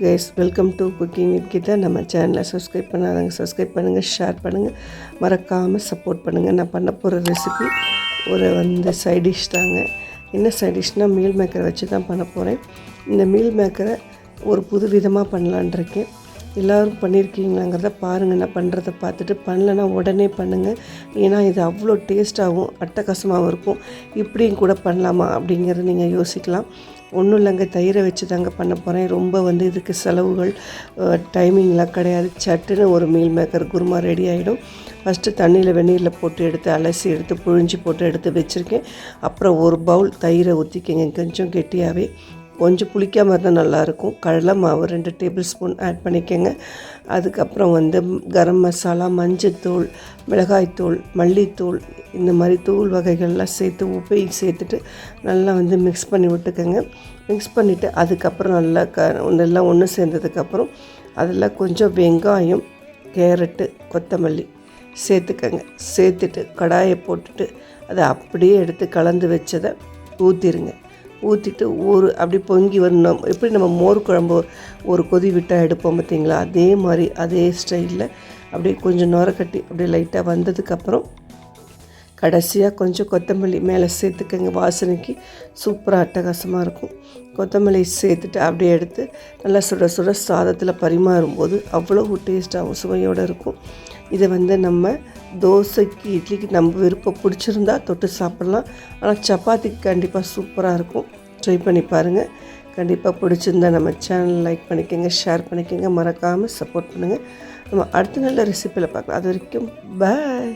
Guys welcome to cooking with Geetha நம்ம சேனலை subscribe பண்ணாதாங்க சப்ஸ்கிரைப் பண்ணுங்கள் ஷேர் பண்ணுங்கள் மறக்காமல் சப்போர்ட் பண்ணுங்கள் நான் பண்ண போகிற ரெசிபி ஒரு வந்து சைடிஷ் தாங்க. என்ன சைடிஷ்னால் மீல் மேக்கரை வச்சு தான் பண்ண போகிறேன் இந்த மீல் மேக்கரை ஒரு புது விதமாக பண்ணலான் இருக்கேன். எல்லோரும் பண்ணியிருக்கீங்களாங்கிறத பாருங்கள் நான் பண்ணுறத பார்த்துட்டு பண்ணலைன்னா உடனே பண்ணுங்கள் ஏன்னா இது அவ்வளோ டேஸ்ட்டாகவும் அட்டகாசமாகவும் இருக்கும். இப்படியும் கூட பண்ணலாமா அப்படிங்கிறத நீங்கள் யோசிக்கலாம். ஒன்றும் இல்லைங்க தயிரை வச்சு தாங்க பண்ண போகிறேன் ரொம்ப வந்து இதுக்கு செலவுகள் டைமிங்லாம் கிடையாது. சட்டுன்னு ஒரு மீல் மேக்கர் குருமா ரெடி ஆகிடும் ஃபஸ்ட்டு தண்ணியில் வெந்நீரில் போட்டு எடுத்து அலசி எடுத்து புழிஞ்சு போட்டு எடுத்து வச்சுருக்கேன். அப்புறம் ஒரு பவுல் தயிரை ஊற்றிக்கங்க கொஞ்சம் கெட்டியாகவே கொஞ்சம் புளிக்காமல் இருந்தால் நல்லாயிருக்கும். கடலை மாவு ரெண்டு டேபிள் ஸ்பூன் ஆட் பண்ணிக்கோங்க. அதுக்கப்புறம் வந்து கரம் மசாலா மஞ்சத்தூள் மிளகாய்த்தூள் மல்லித்தூள் இந்த மாதிரி தூள் வகைகள்லாம் சேர்த்து உப்பையும் சேர்த்துட்டு நல்லா வந்து மிக்ஸ் பண்ணி விட்டுக்கோங்க. மிக்ஸ் பண்ணிவிட்டு அதுக்கப்புறம் நல்லா க இதெல்லாம் ஒன்று சேர்ந்ததுக்கப்புறம் அதில் கொஞ்சம் வெங்காயம் கேரட்டு கொத்தமல்லி சேர்த்துக்கங்க. சேர்த்துட்டு கடாயை போட்டுட்டு அதை அப்படியே எடுத்து கலந்து வச்சதை ஊற்றிடுங்க ஊற்றிட்டு ஒரு அப்படி பொங்கி வரணும். எப்படி நம்ம மோர் குழம்பு ஒரு கொதி விட்டால் எடுப்போம் பார்த்தீங்களா? அதே மாதிரி அதே ஸ்டைலில் அப்படியே கொஞ்சம் நுர கட்டி அப்படியே லைட்டாக வந்ததுக்கப்புறம் கடைசியாக கொஞ்சம் கொத்தமல்லி மேலே சேர்த்துக்கங்க. வாசனைக்கு சூப்பராக அட்டகாசமாக இருக்கும். கொத்தமல்லி சேர்த்துட்டு அப்படியே எடுத்து நல்லா சுட சுட சாதத்தில் பரிமாறும்போது அவ்வளோ டேஸ்ட்டாகவும் சுவையோடு இருக்கும். இதை வந்து நம்ம தோசைக்கு இட்லிக்கு நம்ம விருப்பம் பிடிச்சிருந்தா தொட்டு சாப்பிட்லாம். ஆனால் சப்பாத்திக்கு கண்டிப்பாக சூப்பராக இருக்கும். ட்ரை பண்ணி பாருங்கள் கண்டிப்பாக பிடிச்சிருந்தா நம்ம சேனல் லைக் பண்ணிக்கோங்க ஷேர் பண்ணிக்கோங்க. மறக்காமல் சப்போர்ட் பண்ணுங்கள் நம்ம அடுத்த நல்ல ரெசிப்பியில் பார்க்கலாம். அது வரைக்கும் பாய்